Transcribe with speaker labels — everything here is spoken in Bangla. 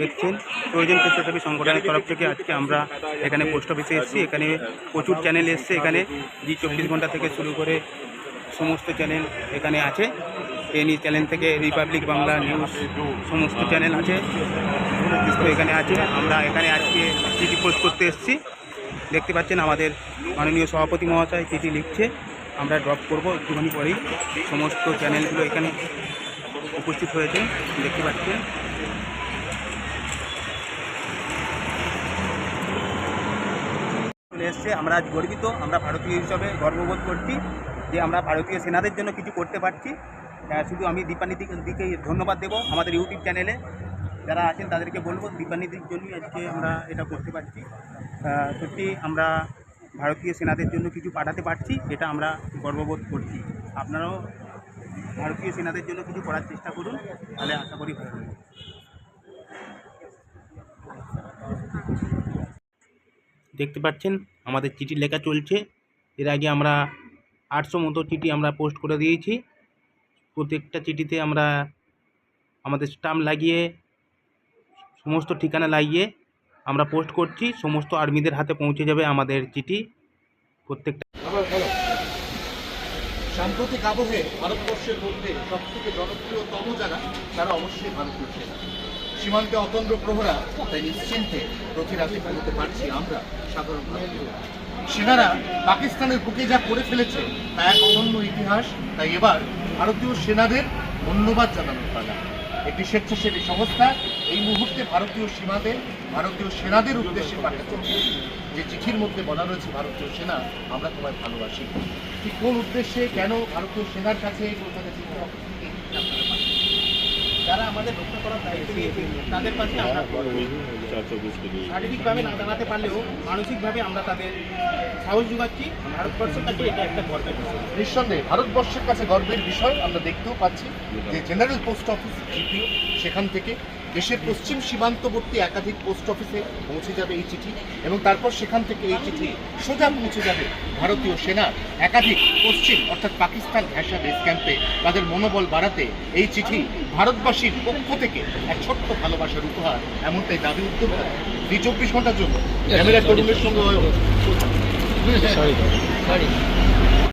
Speaker 1: দেখছেন? প্রয়োজন স্বেচ্ছাসেবী সংগঠনের তরফ থেকে আজকে আমরা এখানে পোস্ট অফিসে এসেছি এখানে প্রচুর চ্যানেল এসছে এখানে জি চব্বিশ ঘণ্টা থেকে শুরু করে সমস্ত চ্যানেল এখানে আছে। এনি চ্যানেল থেকে রিপাবলিক বাংলা নিউজ সমস্ত চ্যানেল আছে তো এখানে আছে। আমরা এখানে আজকে চিঠি পোস্ট করতে এসেছি। দেখতে পাচ্ছেন আমাদের মাননীয় সভাপতি মহাশয় চিঠি লিখছে। আমরা ড্রপ করব একটুখানি পরেই। সমস্ত চ্যানেলগুলো এখানে উপস্থিত হয়েছে দেখতে পাচ্ছেন। চলে এসছে। আমরা আজ গর্বিত, আমরা ভারতীয় হিসাবে গর্ববোধ করছি যে আমরা ভারতীয় সেনাদের জন্য কিছু করতে পারছি। শুধু আমি দীপানিদিকে দিকে ধন্যবাদ দেবো আমাদের ইউটিউব চ্যানেলে। যারা আছেন তাদেরকে বলব দীপানিদির জন্যই আজকে আমরা এটা করতে পারছি। সত্যি আমরা ভারতীয় সেনাদের জন্য কিছু পাঠাতে পারছি, এটা আমরা গর্ববোধ করছি। আপনারাও ভারতীয় সেনাদের জন্য কিছু করার চেষ্টা করুন, তাহলে আশা করি ভালো দেখতে পাচ্ছেন, আমাদের চিঠি লেখা চলছে। এর আগে আমরা আটশো মতো চিঠি আমরা পোস্ট করে দিয়েছি। প্রত্যেকটা চিঠিতে আমরা আমাদের স্টাম্প লাগিয়ে, সমস্ত ঠিকানা লাগিয়ে আমরা পোস্ট করছি। সমস্ত আর্মিদের হাতে পৌঁছে যাবে আমাদের চিঠি। প্রত্যেকটা
Speaker 2: সাম্প্রতিক আবহে ভারতবর্ষের মধ্যে সব থেকে জনপ্রিয়তম যারা, তারা অবশ্যই ভারতীয় সেনা। সীমান্তে অতন্দ্র প্রহরা, তাই নিশ্চিন্তে প্রতি রাতে ঘুমোতে পারছি আমরা সাধারণ সেনারা পাকিস্তানের বুকে যা করে ফেলেছে, তা এক অনন্য ইতিহাস, তাই এবার ভারতীয় সেনাদের ধন্যবাদ জানানোর পালা একটি স্বেচ্ছাসেবী সংস্থা, এই মুহূর্তে ভারতীয় সীমাতে ভারতীয় সেনাদের উদ্দেশ্যে পাঠাচ্ছে। যে চিঠির মধ্যে বলা রয়েছে, ভারতীয় সেনা, আমরা তোমায় ভালোবাসি ঠিক কোন উদ্দেশ্যে, কেন ভারতীয় সেনার কাছে এই আপনারা পাঠাচ্ছেন?
Speaker 1: যারা আমাদের রক্ষা করার দায়িত্ব নিয়েছে তাদের পাশে আমরা শারীরিকভাবে না দাঁড়াতে পারলেও মানসিকভাবে আমরা তাদের সাহস যোগাচ্ছি। ভারতবর্ষের কাছে এটা একটা গর্বের বিষয়।
Speaker 2: নিঃসন্দেহে ভারতবর্ষের কাছে গর্বের বিষয় আমরা দেখতেও পাচ্ছি যে জেনারেল পোস্ট অফিস জিপিও সেখান থেকে দেশের পশ্চিম সীমান্তবর্তী একাধিক পোস্ট অফিসে পৌঁছে যাবে এই চিঠি এবং তারপর সেখান থেকে এই চিঠি সোজা পৌঁছে যাবে ভারতীয় সেনার একাধিক পশ্চিম অর্থাৎ পাকিস্তান ঘেঁষা বেস ক্যাম্পে তাদের মনোবল বাড়াতে এই চিঠি ভারতবাসীর পক্ষ থেকে এক ছোট্ট ভালোবাসার উপহার এমনটাই দাবি উদ্যোগ দুই চব্বিশ ঘণ্টার জন্য। ক্যামেরা কর্মীর সঙ্গে